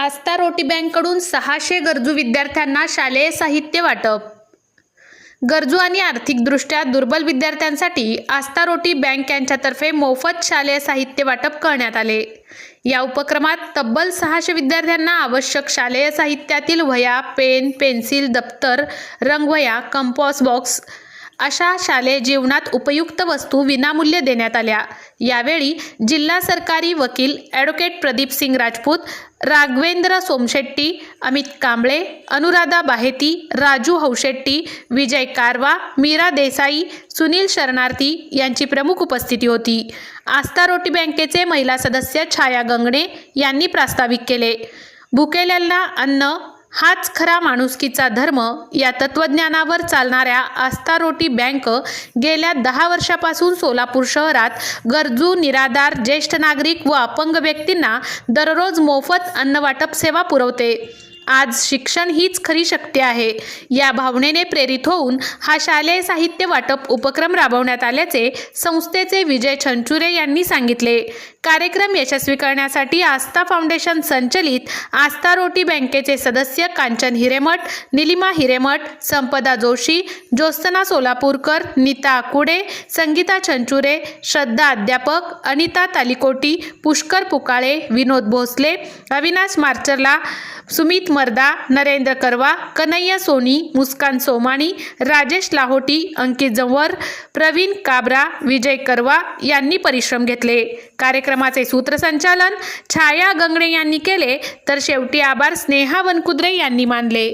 आस्था रोटी बँककडून सहाशे गरजू विद्यार्थ्यांना शालेय साहित्य वाटप. गरजू आणि आर्थिकदृष्ट्या दुर्बल विद्यार्थ्यांसाठी आस्था रोटी बँक यांच्यातर्फे मोफत शालेय साहित्य वाटप करण्यात आले. या उपक्रमात तब्बल सहाशे विद्यार्थ्यांना आवश्यक शालेय साहित्यातील वह्या पेन पेन्सिल दप्तर रंगवह्या कंपॉस बॉक्स अशा शालेय जीवनात उपयुक्त वस्तू विनामूल्य देण्यात आल्या. यावेळी जिल्हा सरकारी वकील ॲडव्होकेट प्रदीप सिंग राजपूत राघवेंद्र सोमशेट्टी अमित कांबळे अनुराधा बाहेती राजू हौशेट्टी विजय कारवा मीरा देसाई सुनील शरणार्थी यांची प्रमुख उपस्थिती होती. आस्था रोटी बँकेचे महिला सदस्य छाया गंगणे यांनी प्रास्ताविक केले. भुकेल्यांना अन्न हाच खरा माणुसकीचा धर्म या तत्वज्ञानावर चालणाऱ्या आस्था रोटी बँक गेल्या दहा वर्षापासून सोलापूर शहरात गरजू निराधार ज्येष्ठ नागरिक व अपंग व्यक्तींना दररोज मोफत अन्न वाटप सेवा पुरवते. आज शिक्षण हीच खरी शक्ती आहे. या भावनेने प्रेरित होऊन हा शालेय साहित्य वाटप उपक्रम राबवण्यात आल्याचे संस्थेचे विजय छंचुरे यांनी सांगितले. कार्यक्रम यशस्वी करण्यासाठी आस्था फाउंडेशन संचलित आस्था रोटी बँकेचे सदस्य कांचन हिरेमठ निलिमा हिरेमठ संपदा जोशी ज्योत्सना सोलापूरकर नीता आकुडे संगीता छंचुरे श्रद्धा अध्यापक अनिता तालिकोटी पुष्कर पुकाळे विनोद भोसले अविनाश मार्चरला सुमित मर्दा नरेंद्र करवा कन्हैया सोनी मुस्कान सोमाणी राजेश लाहोटी अंकित जंवर प्रवीण काबरा विजय करवा यांनी परिश्रम घेतले. कार्यक्रमाचे सूत्रसंचालन छाया गंगणे यांनी केले तर शेवटी आभार स्नेहा वनकुद्रे यांनी मानले.